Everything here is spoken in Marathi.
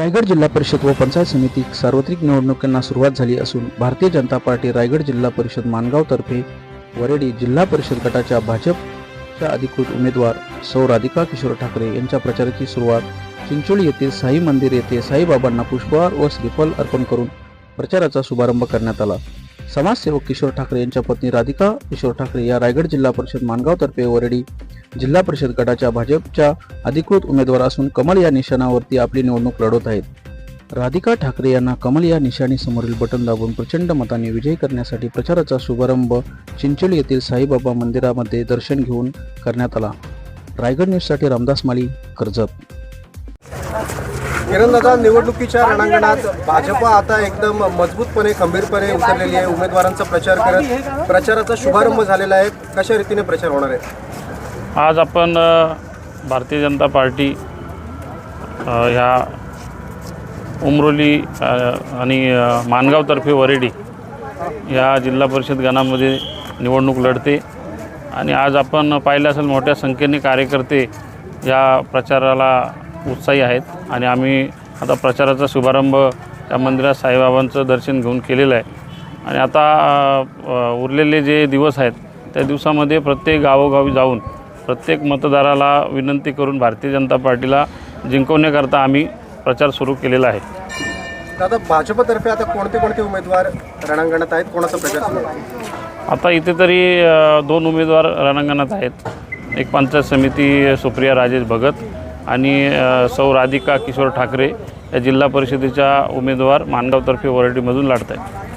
रायगड जिल्हा परिषद व पंचायत समिती सार्वत्रिक निवडणुकांना सुरुवात झाली असून भारतीय जनता पार्टी रायगड जिल्हा परिषद मानगावतर्फे वरेडी जिल्हा परिषद गटाच्या भाजपच्या अधिकृत उमेदवार सौ राधिका किशोर ठाकरे यांच्या प्रचाराची सुरुवात चिंचोळी येथील साई मंदिर येथे साईबाबांना पुष्पहार व श्रीफल अर्पण करून प्रचाराचा शुभारंभ करण्यात आला. समाजसेवक किशोर ठाकरे यांच्या पत्नी राधिका किशोर ठाकरे या रायगड जिल्हा परिषद मानगावतर्फे वरडी जिल्हा परिषद गटाच्या भाजपच्या अधिकृत उमेदवार असून कमल या निशाणावरती आपली निवडणूक लढवत आहेत. राधिका ठाकरे यांना कमल या निशाणी समोरील बटन दाबून प्रचंड मताने विजयी करण्यासाठी प्रचाराचा शुभारंभ चिंचोली येथील साईबाबा मंदिरामध्ये दर्शन घेऊन करण्यात आला. रायगड न्यूजसाठी रामदास माली कर्जत. किरणदादा निवडणुकीच्या रणांगणात भाजप आता एकदम मजबूतपणे खंबीरपणे उतरलेली आहे. उमेदवारांचा प्रचार करत प्रचाराचा शुभारंभ झालेला आहे. कशा रीतीने प्रचार होणार आहे? आज आपण भारतीय जनता पार्टी ह्या उमरोली आणि माणगावतर्फे मानगावतर्फे वरेडी या जिल्हा परिषद गणामध्ये निवडणूक लढते. आणि आज आपण पाहिलं असेल मोठ्या संख्येने कार्यकर्ते या प्रचाराला उत्साही आहेत. आणि आम्ही आता प्रचाराचा शुभारंभ त्या मंदिरात साईबाबांचं दर्शन घेऊन केलेलं आहे. आणि आता उरलेले जे दिवस आहेत त्या दिवसामध्ये प्रत्येक गावोगावी जाऊन प्रत्येक मतदाराला विनंती करून भारतीय जनता पार्टीला जिंकवण्याकरता आम्ही प्रचार सुरू केलेला आहे. दादा भाजपतर्फे आता कोणते कोणते उमेदवार रणांगणात आहेत? कोणाचा प्रचार सुरू आहे? आता इथे तरी अ, दोन उमेदवार रणांगणात आहेत. एक पंचायत समिती सुप्रिया राजेश भगत आणि अ, सौ राधिका किशोर ठाकरे या जिल्हा परिषदेच्या उमेदवार मानगावतर्फे वरडीमधून लढत आहेत